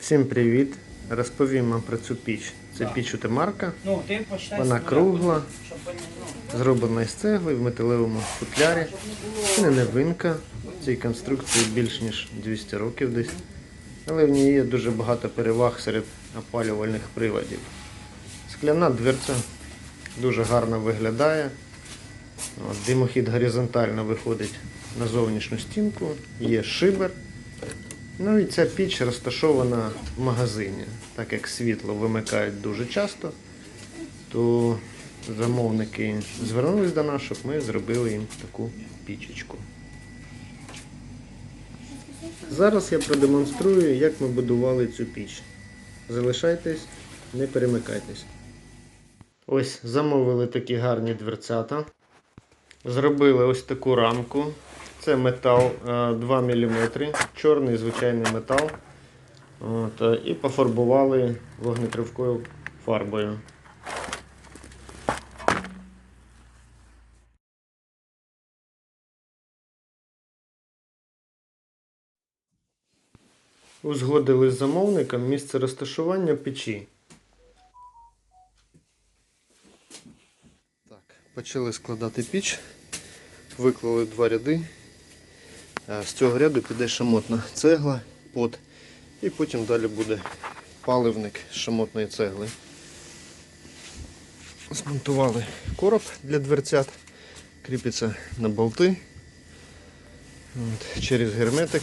Всім привіт! Розповім вам про цю піч. Це піч Утемарка. Ну, Вона кругла, ну, зроблена із цегли в металевому футлярі. Це не новинка. Цій конструкції більш ніж 200 років десь. Але в ній є дуже багато переваг серед опалювальних приладів. Скляна дверця дуже гарно виглядає. Димохід горизонтально виходить на зовнішню стінку, є шибер. Ну і ця піч розташована в магазині. Так як світло вимикають дуже часто, то замовники звернулись до нас, щоб ми зробили їм таку пічечку. Зараз я продемонструю, як ми будували цю піч. Залишайтесь, не перемикайтесь. Ось замовили такі гарні дверцята. Зробили ось таку рамку. Це метал е, 2 мм, чорний звичайний метал. От, е, і пофарбували вогнетривкою фарбою. Узгодили з замовником місце розташування печі. Так, почали складати піч. Виклали два ряди. Е, З цього ряду піде шамотна цегла, под, і потім далі буде паливник шамотної цегли. Змонтували короб для дверцят, кріпиться на болти От, через герметик.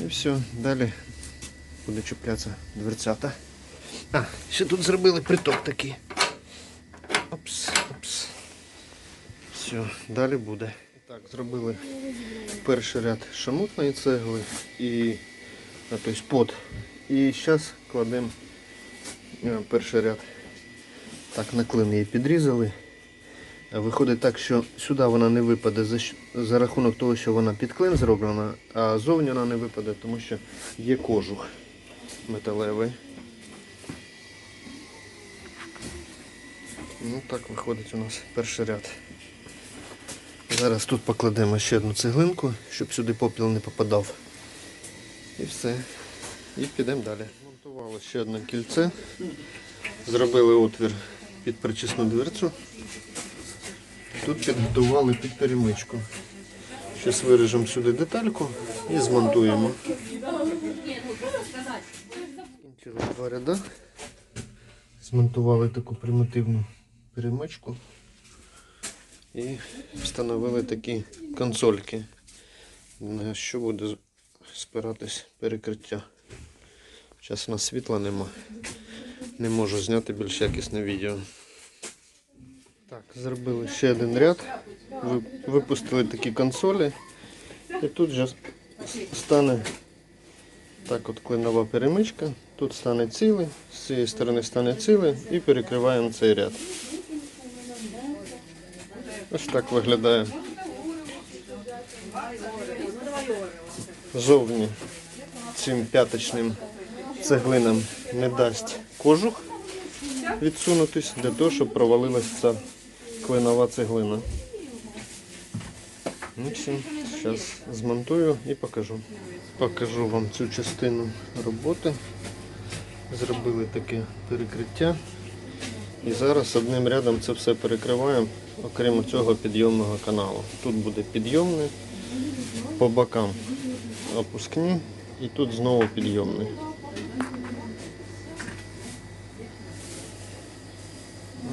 І все, далі буде чіплятися дверцята. А, ще тут зробили приток такий. Опс, опс. Все, далі буде. Так, зробили перший ряд шамутної цегли і тобто под. І зараз кладемо е, перший ряд. Так, на клин її підрізали. Виходить так, що сюди вона не випаде за, за рахунок того, що вона під клин зроблена, а зовні вона не випаде, тому що є кожух металевий. Ну так виходить у нас перший ряд. Зараз тут покладемо ще одну цеглинку, щоб сюди попіл не попадав. І все. І підемо далі. Монтували ще одне кільце. Зробили отвір під причисну дверцю. Тут підготували під перемичку. Зараз виріжемо сюди детальку і змонтуємо. Кінчили два ряда. Змонтували таку примітивну перемичку і встановили такі консольки, на що буде спиратись перекриття. Зараз у нас світла нема. Не можу зняти більш якісне відео. Так, зробили ще один ряд. Випустили такі консолі. І тут же стане так от клинова перемичка. Тут стане цілий, з цієї сторони стане цілий і перекриваємо цей ряд. Ось так виглядає. Зовні цим п'яточним цеглинам не дасть кожух відсунутись для того, щоб провалилась ця клинова цеглина. Ну зараз змонтую і покажу. Покажу вам цю частину роботи. Зробили таке перекриття. І зараз одним рядом це все перекриваємо, окрім цього підйомного каналу. Тут буде підйомний, по бокам опускні і тут знову підйомний.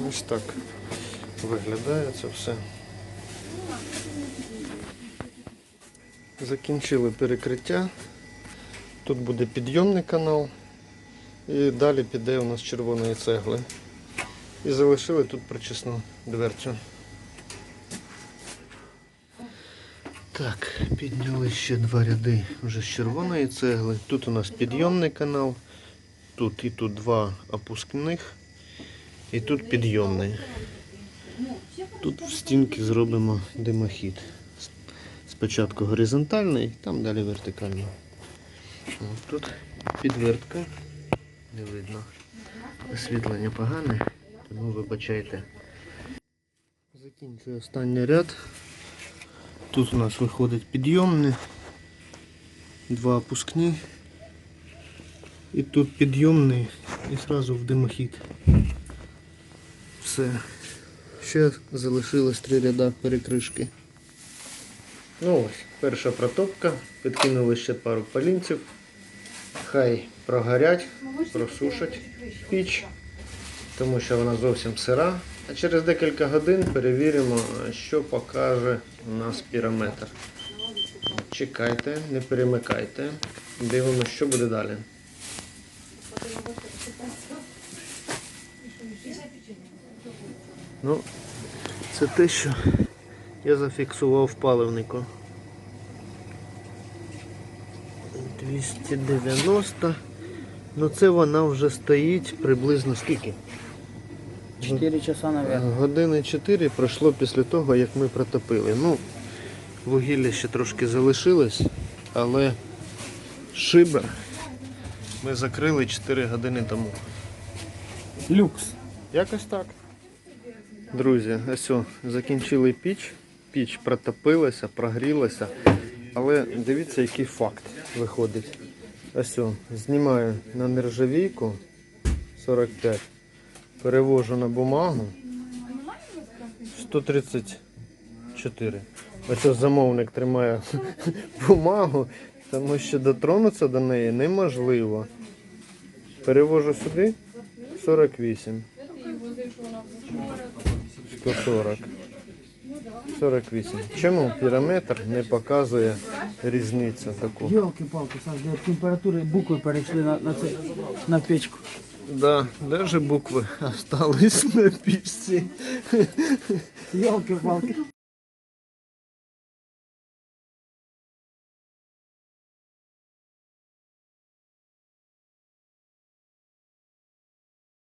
Ось так виглядає це все. Закінчили перекриття. Тут буде підйомний канал. І далі піде у нас червоної цегли. І залишили тут причисну дверцю. Так, підняли ще два ряди вже з червоної цегли. Тут у нас підйомний канал. Тут і тут два опускних. І тут підйомний. Тут в стінки зробимо димохід. Спочатку горизонтальний, там далі вертикальний. От Тут підвертка. Не видно. Освітлення погане, тому вибачайте. Закінчую останній ряд. Тут у нас виходить підйомний, два опускні І тут підйомний і одразу в димохід. Все. Ще залишилось три ряда перекришки. Ну ось, перша протопка. Підкинули ще пару палінців. Хай прогорять, просушать піч, тому що вона зовсім сира. А через декілька годин перевіримо, що покаже у нас пірометр. Чекайте, не перемикайте. Дивимося, що буде далі. Ну, це те, що я зафіксував в паливнику. 290. Ну це вона вже стоїть приблизно скільки? 4 часа, наверное. Години 4 пройшло після того, як ми протопили. Ну, вугілля ще трошки залишилось, але шибер ми закрили 4 години тому. Люкс. Якось так. Друзі, ось о, закінчили піч. Піч протопилася, прогрілася. Але дивіться, який факт виходить. Ось о, знімаю на нержавійку 45, перевожу на бумагу 134. Ось замовник тримає бумагу, тому що дотронутися до неї неможливо. Перевожу сюди 48. 140. 48. Чому пірометр не показує різницю таку? Йолки-палки, температури букви перейшли на, на, це, на печку. Да, даже буквы остались на пічці. Йолки-палки.